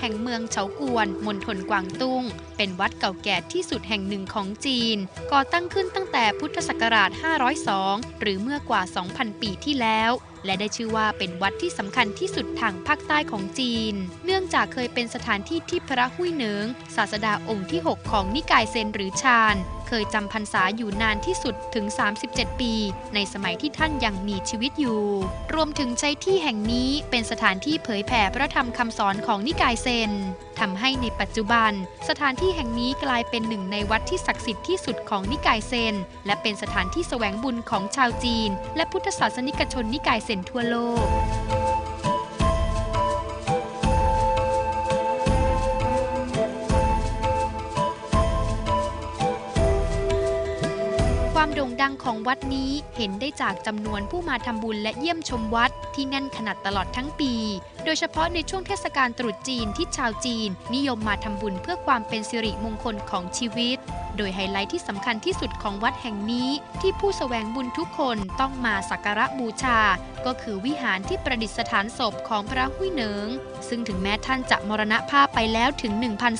แห่งเมืองเฉากวนมณฑลกวางตุ้ง เป็นวัดเก่าแก่ที่สุดแห่งหนึ่งของจีน ก่อตั้งขึ้นตั้งแต่พุทธศักราช 502 หรือเมื่อกว่า 2,000 ปีที่แล้ว และได้ชื่อว่าเป็นวัดที่สำคัญที่สุดทางภาคใต้ของจีน เนื่องจากเคยเป็นสถานที่ที่พระหุยเหนิง ศาสดาองค์ที่ 6 ของนิกายเซนหรือชาญเคยจำพรรษาอยู่นานที่สุดถึง 37 ปี ในสมัยที่ท่านยังมีชีวิตอยู่ รวมถึงใช้ที่แห่งนี้เป็นสถานที่เผยแผ่พระธรรมคำสอนของนิกายเซนทำให้ในปัจจุบัน สถานที่แห่งนี้กลายเป็นหนึ่งในวัดที่ศักดิ์สิทธิ์ที่สุดของนิกายเซน และเป็นสถานที่แสวงบุญของชาวจีน และพุทธศาสนิกชนนิกายเซนทั่วโลก ความโด่งดังของวัดนี้เห็นได้จากจำนวนผู้มาทำบุญและเยี่ยมชมวัดที่แน่นขนาดตลอดทั้งปี โดยเฉพาะในช่วงเทศกาลตรุษจีนที่ชาวจีน นิยมมาทำบุญเพื่อความเป็นสิริมงคลของชีวิต โดยไฮไลท์ที่สำคัญที่สุดของวัดแห่งนี้ที่ผู้แสวงบุญทุกคนต้องมาสักการะบูชา ก็คือวิหารที่ประดิษฐานศพของพระหุยเหนิง ซึ่งถึงแม้ท่านจะมรณภาพไปแล้วถึง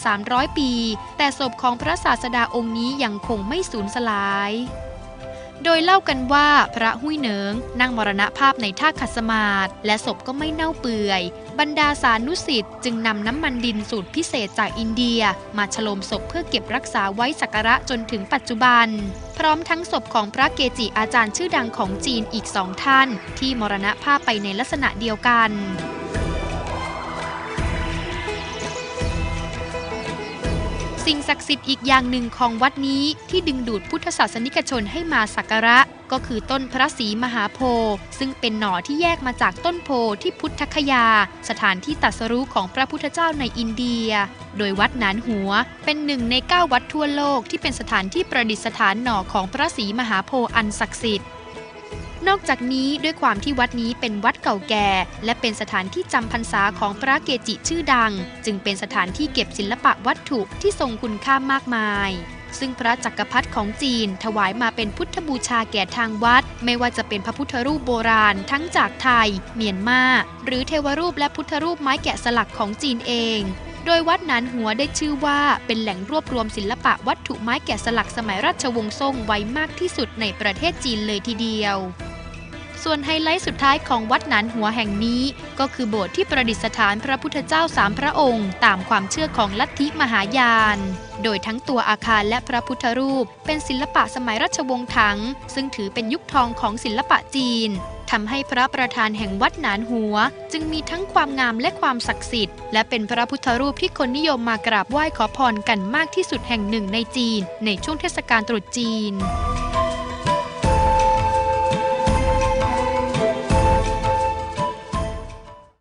1,300 ปี แต่ศพของพระศาสดาองค์นี้ยังคงไม่สูญสลาย โดยเล่ากันว่าพระหุยเหนิงนั่งมรณภาพในท่าขัดสมาธิและศพก็ไม่เน่าเปื่อย บรรดาสานุสิทธิ์จึงนำน้ำมันดินสูตรพิเศษจากอินเดีย มาฉลมศพเพื่อเก็บรักษาไว้สักการะจนถึงปัจจุบัน พร้อมทั้งศพของพระเกจิอาจารย์ชื่อดังของจีนอีกสองท่าน ที่มรณภาพไปในลักษณะเดียวกัน สิ่งศักดิ์สิทธิ์อีกอย่างหนึ่งของวัดนี้ที่ดึงดูดพุทธศาสนิกชนให้มาสักการะ ก็คือต้นพระศรีมหาโพธิ์ซึ่งเป็นหน่อที่แยกมาจากต้นโพธิ์ที่พุทธคยา สถานที่ตัสรู้ของพระพุทธเจ้าในอินเดีย โดยวัดนานหัวเป็นหนึ่งในเก้าวัดทั่วโลกที่เป็นสถานที่ประดิษฐานหน่อของพระศรีมหาโพธิ์อันศักดิ์สิทธิ์ นอกจากนี้ด้วยความที่วัดนี้เป็นวัดเก่าแก่ และเป็นสถานที่จำพรรษาของพระเกจิชื่อดัง จึงเป็นสถานที่เก็บศิลปะวัตถุที่ทรงคุณค่ามากมายซึ่งพระจักรพรรดิของจีนถวายมาเป็นพุทธบูชาแก่ทางวัด ไม่ว่าจะเป็นพระพุทธรูปโบราณทั้งจากไทย เมียนมา หรือเทวรูปและพุทธรูปไม้แกะสลักของจีนเอง โดยวัดนานหัวได้ชื่อว่าเป็นแหล่งรวบรวมศิลปะวัตถุไม้แกะสลักสมัยราชวงศ์ซ่งไว้มากที่สุดในประเทศจีนเลยทีเดียว ส่วนไฮไลท์สุดท้ายของวัดหนานหัวแห่งนี้ ก็คือโบสถ์ที่ประดิษฐานพระพุทธเจ้าสามพระองค์ ตามความเชื่อของลัทธิมหายาน โดยทั้งตัวอาคารและพระพุทธรูป เป็นศิลปะสมัยราชวงศ์ถัง ซึ่งถือเป็นยุคทองของศิลปะจีนทำให้พระประธานแห่งวัดหนานหัว จึงมีทั้งความงามและความศักดิ์สิทธิ์ และเป็นพระพุทธรูปที่คนนิยมมากราบไหว้ขอพรกันมากที่สุดแห่งหนึ่งในจีน ในช่วงเทศกาลตรุษจีน